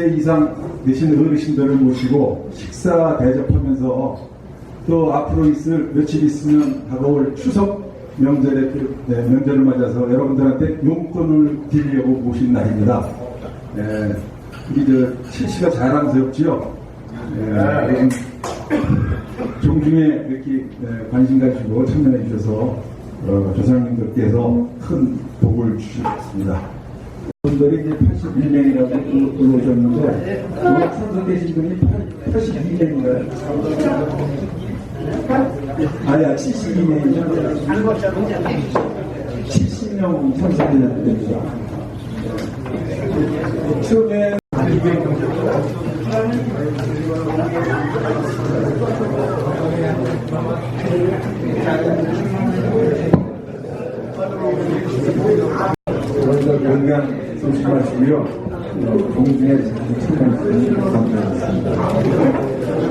이상 되신 어르신들을 모시고 식사 대접하면서 또 앞으로 있을 며칠 있으면 다가올 추석 명절에 네, 명절을 맞아서 여러분들한테 용돈을 드리려고 모신 날입니다. 예, 우리 저 칠시가 자랑스럽지요. 예, 여러분 종중에 이렇게 예, 관심 가지고 참여해 주셔서 어, 조상님들께서 큰 복을 주셨습니다. 분들이 이제 81명이라고 들어오셨는데 참석되신 분이 82명인가요? 아야 72명이죠. 70명 참석되셨습니다. 처음에 먼저 건강 어, 공중에 참여해주시면 감사하겠습니다.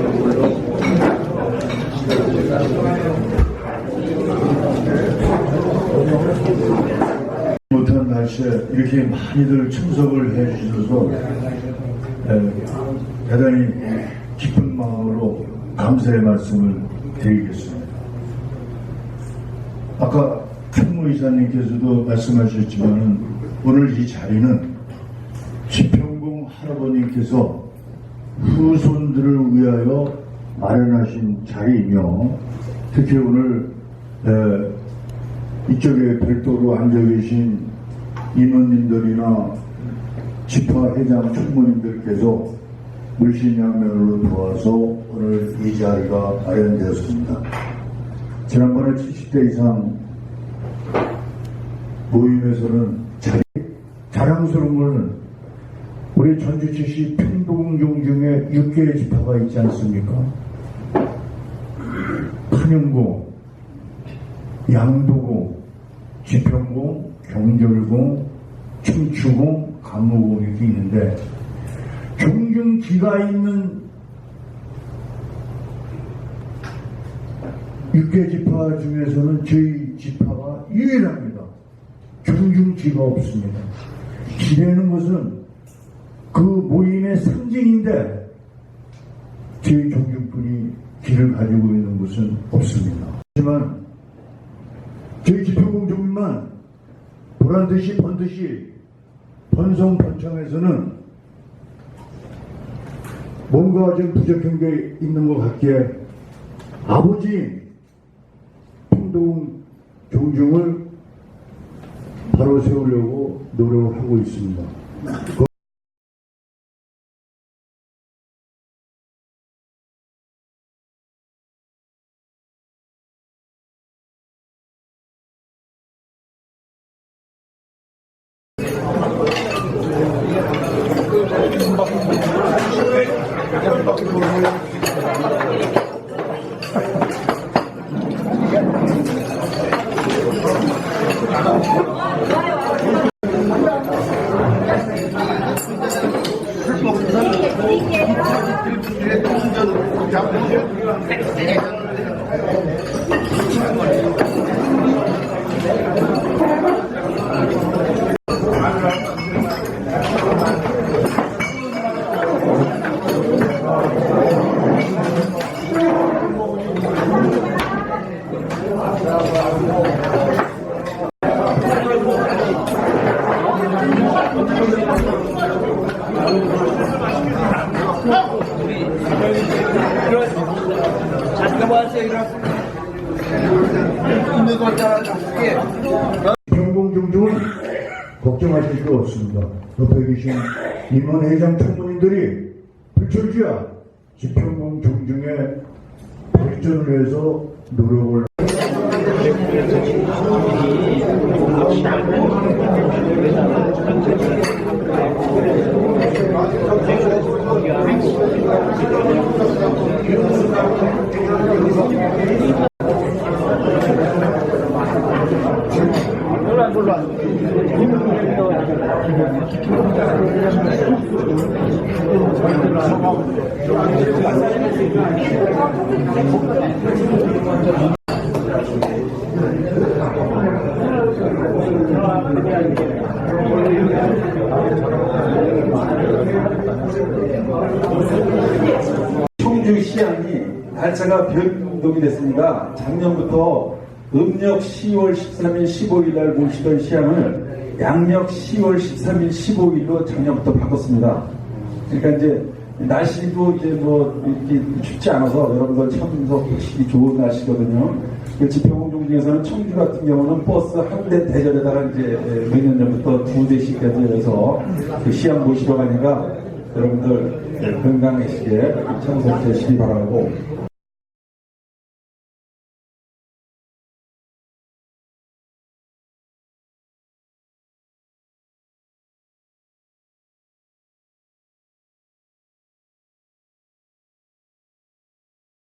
못한 날씨에 이렇게 많이들 참석을 해 주셔서 에, 대단히 기쁜 마음으로 감사의 말씀을 드리겠습니다. 아까 특무 이사님께서도 말씀하셨지만 오늘 이 자리는 지평공 할아버님께서 후손들을 위하여 마련하신 자리이며 특히 오늘 에, 이쪽에 별도로 앉아 계신 임원님들이나 지파 회장 총무님들께서 물신양면으로 도와서 오늘 이 자리가 마련되었습니다. 지난번에 70대 이상 모임에서는 자리, 자랑스러운 것은 우리 전주시시 평동종 중에 6개의 지파가 있지 않습니까? 판영고, 양도공, 지평공, 경절공, 춤추공, 간무공 이렇게 있는데 경중기가 있는 육개 지파 중에서는 저희 지파가 유일합니다. 경중기가 없습니다. 기라는 것은 그 모임의 상징인데 저희 경중분이 길을 가지고 있는 것은 없습니다. 하지만 저희 지평공주민만 보란 듯이 번 듯이 번성 번창에서는 뭔가 좀 부족한 게 있는 것 같기에 아버지 평동 종중을 바로 세우려고 노력을 하고 있습니다. 있는 것 따라 다게 경공 종종은 걱정하실 필요 없습니다. 옆에 계신 임원회장 총무님들이 불철주야 지평공 종중에 발전을 위해서 노력을 청주 시향이 날짜가 별 동이 됐습니다. 작년부터 음력 10월 13일, 15일 날 모시던 시향을 양력 10월 13일, 15일로 작년부터 바꿨습니다. 그러니까 이제 날씨도 이제 뭐 이렇게 춥지 않아서 여러분들 참석하시기 좋은 날씨거든요. 그 지평공중 중에서는 청주 같은 경우는 버스 한 대 대절에다가 이제 몇 년 전부터 두 대씩 대절해서 그 시향 모시러 가니까 여러분들 건강하시게 참석하시기 바라고